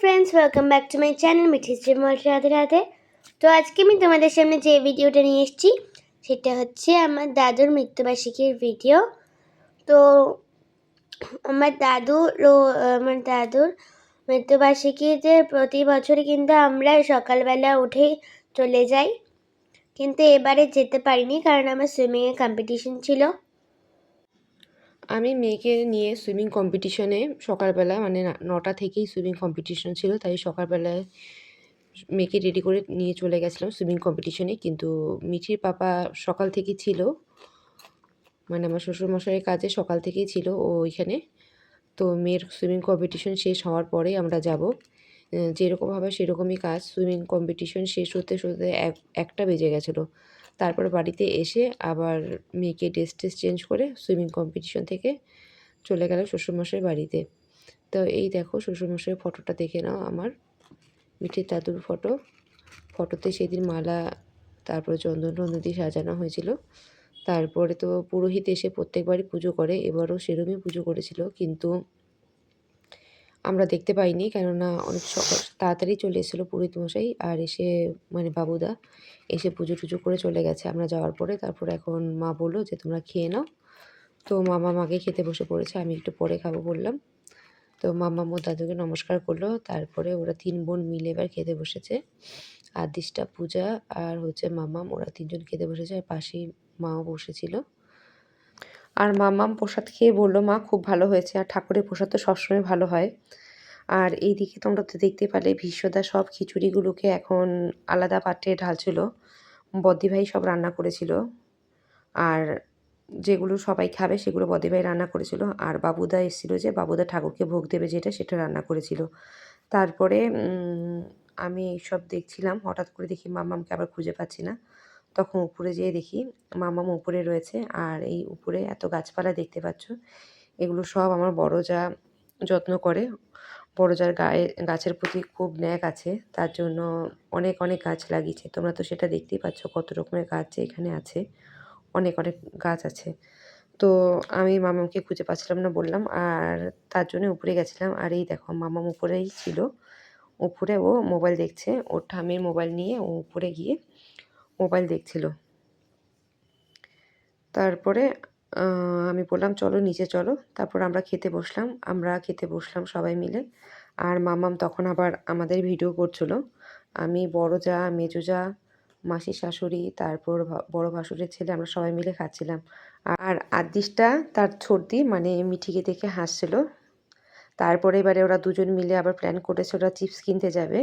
Friends welcome back to my channel Mithi Shrimal Radhe Radhe. তো আজকে আমি তোমাদের সামনে যে ভিডিওটা নিয়ে এসেছি, সেটা হচ্ছে আমার দাদুর মৃত্যুবার্ষিকীর ভিডিও। তো আমার দাদু আমার দাদুর মৃত্যুবার্ষিকীতে প্রতি বছরই কিন্তু আমরা সকালবেলা উঠেই চলে যাই। কিন্তু এবারে যেতে পারিনি, কারণ আমার সুইমিংয়ের কম্পিটিশন ছিল। আমি মেয়েকে নিয়ে সুইমিং কম্পিটিশনে সকালবেলা মানে নটা থেকেই সুইমিং কম্পিটিশন ছিল, তাই সকালবেলায় মেয়েকে রেডি করে নিয়ে চলে গেছিলাম সুইমিং কম্পিটিশনে কিন্তু মিঠির পাপা সকাল থেকেই ছিল মানে আমার শ্বশুরমশাইয়ের কাজে সকাল থেকেই ছিল ও ওইখানে তো মেয়ের সুইমিং কম্পিটিশন শেষ হওয়ার পরেই আমরা যাব। যেরকম হবে সেরকমই কাজ সুইমিং কম্পিটিশন শেষ হতে হতে এক, একটা বেজে গেছিল। তারপর বাড়িতে এসে আবার মেয়েকে ড্রেস টেস চেঞ্জ করে সুইমিং কম্পিটিশন থেকে চলে গেল শ্বশুরমশাই বাড়িতে। তো এই দেখো শ্বশুরমশাইয়ের ফটোটা দেখে নাও আমার। মিঠির দাদুর ফটো ফটোতে সেদিন মালা, তারপর চন্দন দিয়ে সাজানো হয়েছিল। তারপরে তো পুরোহিত এসে প্রত্যেকবারই পুজো করে, এবারও সেরমই পুজো করেছিল। কিন্তু আমরা দেখতে পাইনি। কেননা অনেক সকাল তাড়াতাড়ি চলে এসেছিল পুরোহিত মশাই আর এসে মানে বাবুদা এসে পুজো টুজো করে চলে গেছে। আমরা যাওয়ার পরে তারপর এখন মা বলল যে, তোমরা খেয়ে নাও। তো মামা মাকে খেতে বসে পড়েছে। আমি একটু পরে খাব বললাম। তো মামা মোর দাদুকে নমস্কার করল। তারপরে ওরা তিন বোন মিলে এবার খেতে বসেছে। আদিষ্টা, পূজা আর হচ্ছে মামাম, ওরা তিনজন খেতে বসেছে। আর পাশেই মাও বসেছিল। আর মামাম প্রসাদ খেয়ে বলল, মা, খুব ভালো হয়েছে। আর ঠাকুরের প্রসাদ তো সবসময় ভালো হয়। আর এই দিকে তোমরা তো দেখতে পারলে ভীষ্মদা সব খিচুড়িগুলোকে এখন আলাদা পাত্রে ঢালছিল। বদ্দি ভাই সব রান্না করেছিল। আর যেগুলো সবাই খাবে, সেগুলো বদ্দি ভাই রান্না করেছিল। আর বাবুদা এসেছিল যে, বাবুদা ঠাকুরকে ভোগ দেবে যেটা, সেটা রান্না করেছিল। তারপরে আমি সব দেখছিলাম। হঠাৎ করে দেখি মামামকে আবার খুঁজে পাচ্ছি না। তখন উপরে যেয়ে দেখি মামাম উপরে রয়েছে আর এই উপরে এত গাছপালা দেখতে পাচ্ছ। এগুলো সব আমার বড় যা যত্ন করে। বড় যার গায়ে, গাছের প্রতি খুব ন্যাক আছে, তার জন্য অনেক অনেক গাছ লাগিয়েছে। তোমরা তো সেটা দেখতেই পাচ্ছ কত রকমের গাছ এখানে আছে। অনেক অনেক গাছ আছে। তো আমি মামাকে খুঁজে পাচ্ছিলাম না বললাম আর তার জন্য উপরে গেছিলাম। আর এই দেখো মামাম উপরেই ছিল। উপরে ও মোবাইল দেখছে। ওর ঠামের মোবাইল নিয়ে ও উপরে গিয়ে মোবাইল দেখছিল। তারপরে আমি বললাম, চলো, নিচে চলো। তারপর আমরা খেতে বসলাম। আমরা খেতে বসলাম সবাই মিলে। আর মামাম তখন আবার আমাদের ভিডিও করছিল। আমি, বড় যা, মেজো যা, মাসির শাশুড়ি, তারপর বড় ভাসুরের ছেলে, আমরা সবাই মিলে খাচ্ছিলাম। আর আদিশটা তার ছর্দি মানে মিঠিকে দেখে হাসছিল। তারপরে এবারে ওরা দুজন মিলে আবার প্ল্যান করেছে, ওরা চিপস কিনতে যাবে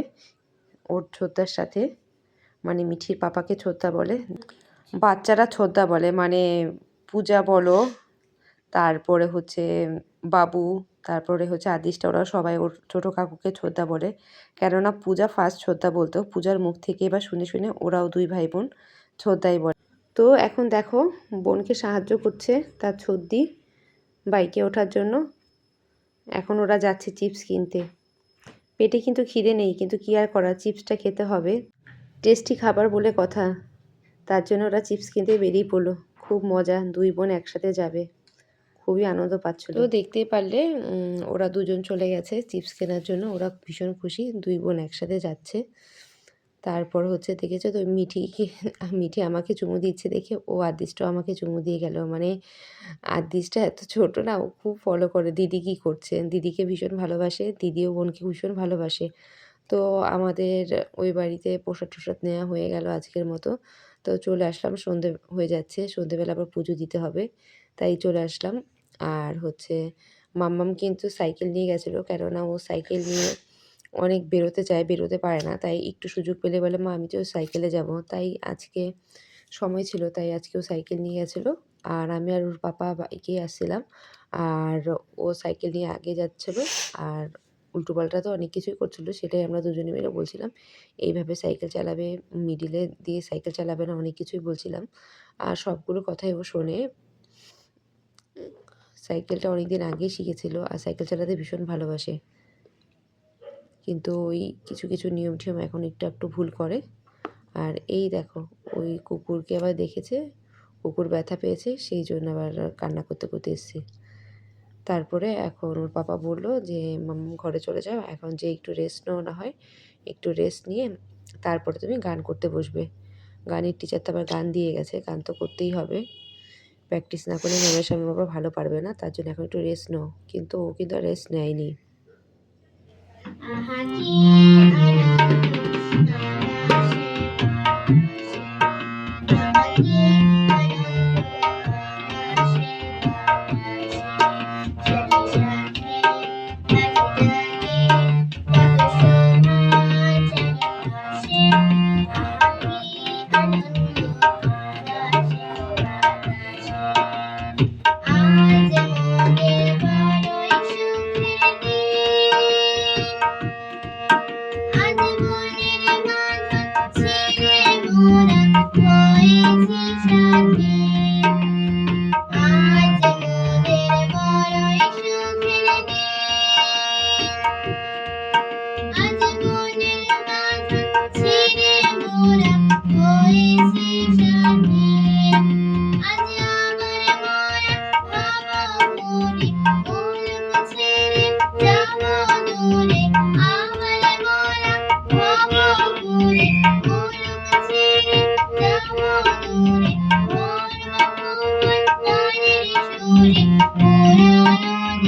ওর ছোদ্দার সাথে। মানে মিঠির পাপাকে ছোদ্দা বলে। বাচ্চারা ছোদ্দা বলে মানে পূজা বলো, তারপরে হচ্ছে বাবু, তারপরে হচ্ছে আদিষ্টা ওরা সবাই ওর ছোটো কাকুকে ছোদ্দা বলে। কেননা পূজা ফার্স্ট ছোদ্দা বলতো, পূজার মুখ থেকে এবার শুনে শুনে ওরাও দুই ভাই বোন ছোদ্দাই বলে। তো এখন দেখো, বোনকে সাহায্য করছে তার ছদ্দি বাইকে ওঠার জন্য। এখন ওরা যাচ্ছে চিপস কিনতে। পেটে কিন্তু খিদে নেই, কিন্তু কী আর করা চিপসটা খেতে হবে। টেস্টি খাবার বলে কথা। তার জন্য ওরা চিপস কিনতে বেরিয়ে পড়ল। খুব মজা, দুই বোন একসাথে যাবে। খুবই আনন্দ পাচ্ছিল। তো পারলে ওরা দুজন চলে গেছে চিপস কেনার জন্য। ওরা ভীষণ খুশি, দুই বোন একসাথে যাচ্ছে। তারপর হচ্ছে দেখেছ তো মিঠিকে মিঠি আমাকে চুমু দিচ্ছে দেখে। ও আদিসটাও আমাকে চুমু দিয়ে গেল। মানে আদিসটা এত ছোটো না, ও খুব ফলো করে। দিদি কী করছে? দিদিকে ভীষণ ভালোবাসে দিদিও বোনকে ভীষণ ভালোবাসে। তো আমাদের ওই বাড়িতে প্রসাদ টসাদ নেওয়া হয়ে গেল আজকের মতো। তো চলে আসলাম, সন্ধে হয়ে যাচ্ছে, সন্ধেবেলা আবার পুজো দিতে হবে, তাই চলে আসলাম। আর হচ্ছে মাম্মাম কিন্তু সাইকেল নিয়ে গেছিল, কেননা ও সাইকেল নিয়ে অনেক বেরোতে চায়, বেরোতে পারে না, তাই একটু সুযোগ পেলে বলে, মা, আমি তো সাইকেলে যাব। তাই আজকে সময় ছিল, তাই আজকেও সাইকেল নিয়ে গেছিল। আর আমি আর ওর পাপা বাইকে আসছিলাম। আর ও সাইকেল নিয়ে আগে যাচ্ছিল, আর উল্টোপাল্টা তো অনেক কিছুই করছিল, সেটাই আমরা দুজনে মিলে বলছিলাম। এইভাবে সাইকেল চালাবে, মিডিলে দিয়ে সাইকেল চালাবে না, অনেক কিছুই বলছিলাম। আর সবগুলো কথাই ও শোনে। সাইকেলটা অনেক দিন আগেই শিখেছিল আর সাইকেল চালাতে ভীষণ ভালোবাসে। কিন্তু ওই কিছু কিছু নিয়ম, টিয়ম এখন একটু একটু ভুল করে। আর এই দেখো, ওই কুকুরকে আবার দেখেছে, কুকুর ব্যথা পেয়েছে, সেই জন্য আবার কান্না করতে করতে এসছে। তারপরে এখন ওর পাপা বলল যে মাম্মাম ঘরে চলে যাও। এখন যে একটু রেস্ট নেওয়া না হয়, একটু রেস্ট নিয়ে তারপরে তুমি গান করতে বসবে। গানের টিচার তো আবার গান দিয়ে গেছে, গান তো করতেই হবে। প্র্যাকটিস না করলে ম্যামের সামনে বাবা ভালো পারবে না, তার জন্য এখন একটু রেস্ট নাও। কিন্তু ও কিন্তু রেস্ট নেয়নি। আহা কি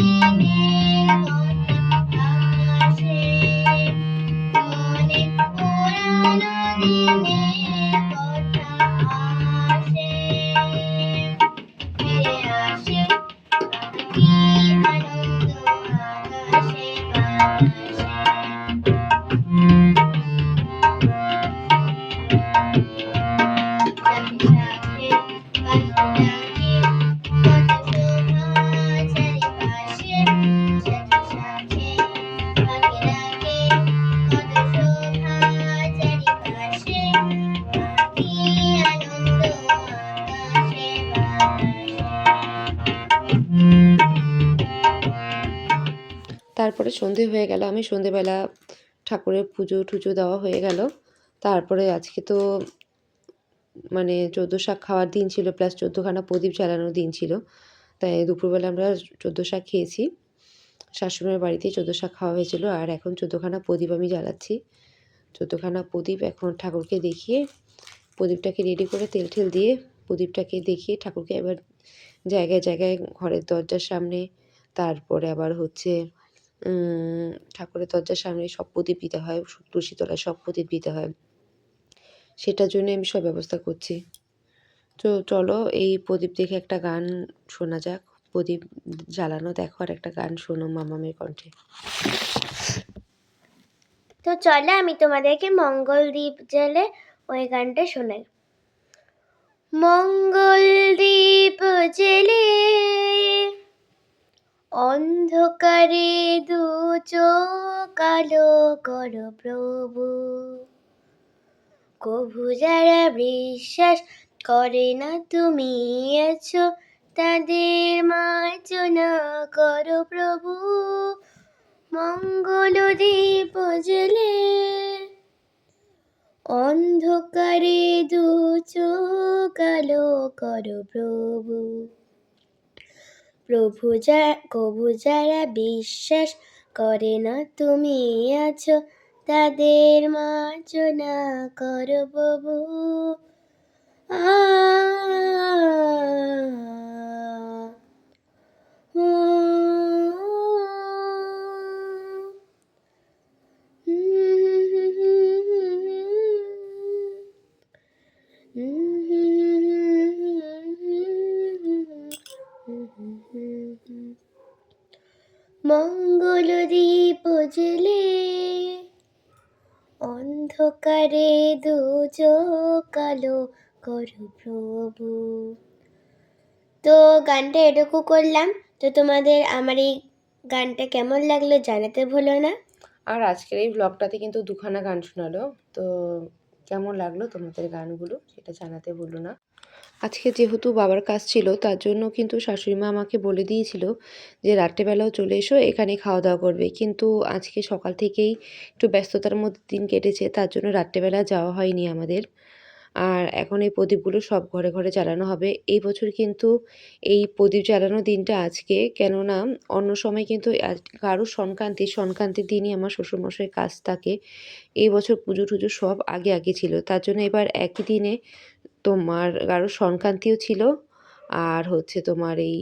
Thank you. তারপরে সন্ধে হয়ে গেল, আমি সন্ধেবেলা ঠাকুরের পুজো টুজো দেওয়া হয়ে গেল। তারপরে আজকে তো মানে চোদ্দ শাক খাওয়ার দিন ছিল প্লাস চোদ্দোখানা প্রদীপ জ্বালানোর দিন ছিল। তাই দুপুরবেলা আমরা চোদ্দ শাক খেয়েছি। শাশুড়ির বাড়িতেই চোদ্দ শাক খাওয়া হয়েছিল, আর এখন চোদ্দোখানা প্রদীপ আমি জ্বালাচ্ছি। চোদ্দোখানা প্রদীপ এখন ঠাকুরকে দেখিয়ে প্রদীপটাকে রেডি করে তেল ঠেল দিয়ে প্রদীপটাকে দেখিয়ে ঠাকুরকে এবার জায়গায় জায়গায় ঘরের দরজার সামনে, তারপরে আবার হচ্ছে ঠাকুরের দরজার সামনে সব প্রদীপ দিতে হয় তুলসী তলায় সব প্রদীপ দিতে হয়। সেটার জন্য আমি সব ব্যবস্থা করছি। তো চলো, এই প্রদীপ দেখে একটা গান শোনা যাক। প্রদীপ জ্বালানো, দেখো আর একটা গান শোনো মামামের কণ্ঠে। তো চলো, আমি তোমাদেরকে মঙ্গল দ্বীপ জেলে ওই গানটা শোনাই। মঙ্গল দ্বীপ জেলে অন্ধকারে দু চোখ আলো কর প্রভু। কভু যারা বিশ্বাস করে না তুমি আছো, তাদের মার্জনা করো প্রভু। মঙ্গল দ্বীপ জেলে অন্ধকারে দু চোখ আলো করো প্রভু। প্রভু যা কভু যারা বিশ্বাস করে না তুমি আছো তাদের মার্জনা কর প্রভু। আ অন্ধকারে দু কালো করু করো প্রভু। তো গানটা এটুকু করলাম। তো তোমাদের আমার এই গানটা কেমন লাগল জানাতে ভুলো না। আর আজকের এই ব্লগটাতে কিন্তু দুখানা গান শোনালো। তো কেমন লাগল তোমাদের গানগুলো সেটা জানাতে ভুলো না। আজকে যেহেতু বাবার কাজ ছিল, তার জন্য কিন্তু শাশুড়ি মা আমাকে বলে দিয়েছিল যে, রাত্রেবেলাও চলে এসো, এখানে খাওয়া দাওয়া করবে। কিন্তু আজকে সকাল থেকেই একটু ব্যস্ততার মধ্যে দিন কেটেছে, তার জন্য রাত্রেবেলা যাওয়া হয়নি আমাদের। আর এখন এই প্রদীপগুলো সব ঘরে ঘরে জ্বালানো হবে। এই বছর কিন্তু এই প্রদীপ জ্বালানোর দিনটা আজকে। কেননা অন্য সময় কিন্তু কারও সংক্রান্তি, সংক্রান্তির দিনই আমার শ্বশুরমশাইয়ের কাজ থাকে। এই বছর পুজো টুজো সব আগে আগে ছিল। তার জন্য এবার একই দিনে তোমার কারও সংক্রান্তিও ছিল আর হচ্ছে তোমার এই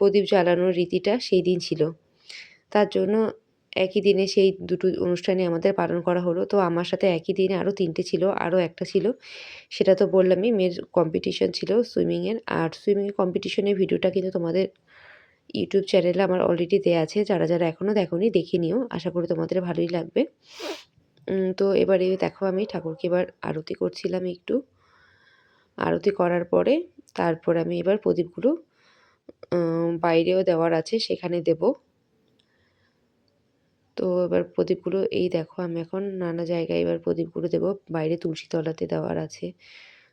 প্রদীপ জ্বালানোর রীতিটা সেই দিন ছিল। তার জন্য একই দিনে সেই দুটো অনুষ্ঠানই আমাদের পালন করা হলো। তো আমার সাথে একই দিনে আরও তিনটে ছিল আরও একটা ছিল। সেটা তো বললামই, মেয়ের কম্পিটিশন ছিল সুইমিংয়ের আর সুইমিং কম্পিটিশনের ভিডিওটা কিন্তু তোমাদের ইউটিউব চ্যানেলে আমার অলরেডি দেওয়া আছে। যারা যারা এখনও দেখোনি, দেখে নিও। আশা করি তোমাদের ভালোই লাগবে। তো এবারে দেখো আমি ঠাকুরকে এবার আরতি করছিলাম একটু। আরতি করার পরে তারপর আমি এবার প্রদীপগুলো বাইরেও দেওয়ার আছে, সেখানে দেব। তো এবার প্রদীপগুলো, এই দেখো আমি এখন নানা জায়গায় এবার প্রদীপগুলো দেবো। বাইরে তুলসীতলাতে দেওয়ার আছে।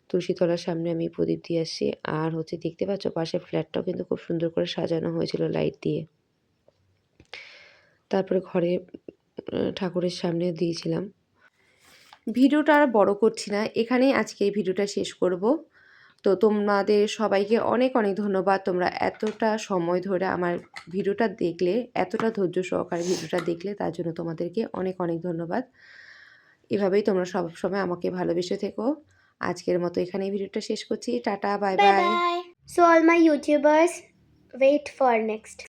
তুলসীতলার সামনে আমি প্রদীপ দিয়ে আসছি। আর হচ্ছে দেখতে পাচ্ছ পাশে ফ্ল্যাটটাও কিন্তু খুব সুন্দর করে সাজানো হয়েছিল লাইট দিয়ে। তারপরে ঘরে ঠাকুরের সামনে দিয়েছিলাম। ভিডিওটা আর বড় করছি না। এখানেই আজকে এই ভিডিওটা শেষ করব। তো তোমাদের সবাইকে অনেক অনেক ধন্যবাদ। তোমরা এতটা সময় ধরে আমার ভিডিওটা দেখলে, এতটা ধৈর্য সহকারে ভিডিওটা দেখলে, তার জন্য তোমাদেরকে অনেক অনেক ধন্যবাদ। এভাবেই তোমরা সব সময় আমাকে ভালোবেসে থেকো। আজকের মতো এখানে ভিডিওটা শেষ করছি। Tata, bye bye. So all my YouTubers wait for next.